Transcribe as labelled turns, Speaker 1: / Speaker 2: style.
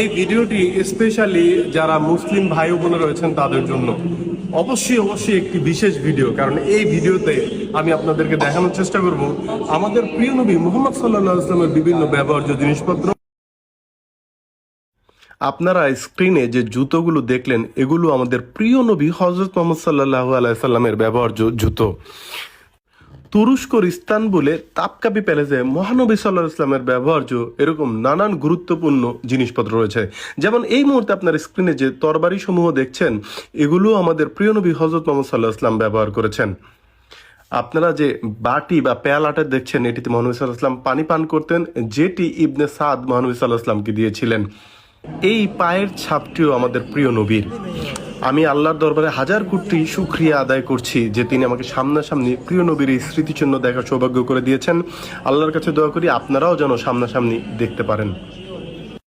Speaker 1: এই ভিডিওটি স্পেশালি যারা মুসলিম ভাই বোনে রয়েছেন তাদের জন্য অবশ্যই অবশ্যই একটি বিশেষ ভিডিও, কারণ এই ভিডিওতে আমি আপনাদেরকে দেখানোর চেষ্টা করব আমাদের প্রিয় নবী মোহাম্মদ সাল্লাহ ইসলামের বিভিন্ন ব্যবহার্য জিনিসপত্র। আপনারা স্ক্রিনে যে জুতোগুলো দেখলেন, এগুলো আমাদের প্রিয় নবী হজরত মোহাম্মদ সাল্লাহ আলাইসাল্লামের ব্যবহার্য জুতো। তুরস্কর ইস্তানবুলে তাপকাপি প্যালেসে মহানবী সাল্লাহ ইসলামের ব্যবহার্য এরকম নানান গুরুত্বপূর্ণ জিনিসপত্র রয়েছে। যেমন এই মুহূর্তে আপনার স্ক্রিনে যে তরবারি সমূহ দেখছেন, এগুলো আমাদের প্রিয় নবী হজরত মোহাম্মদ সাল্লাহ ইসলাম ব্যবহার করেছেন। আপনারা যে বাটি বা পেয়ালাটা দেখছেন, এটিতে মহানবী সাল্লাহ ইসলাম পানি পান করতেন, যেটি ইবনে সাদ মহানবী সাল্লাহ ইসলামকে দিয়েছিলেন। এই পায়ের ছাপটিও আমাদের প্রিয় নবীর। আমি আল্লাহর দরবারে হাজার কোটি সুক্রিয়া আদায় করছি যে তিনি আমাকে সামনাসামনি প্রিয় নবীর এই স্মৃতিচিহ্ন দেখার সৌভাগ্য করে দিয়েছেন। আল্লাহর কাছে দোয়া করি আপনারাও যেন সামনাসামনি দেখতে পারেন।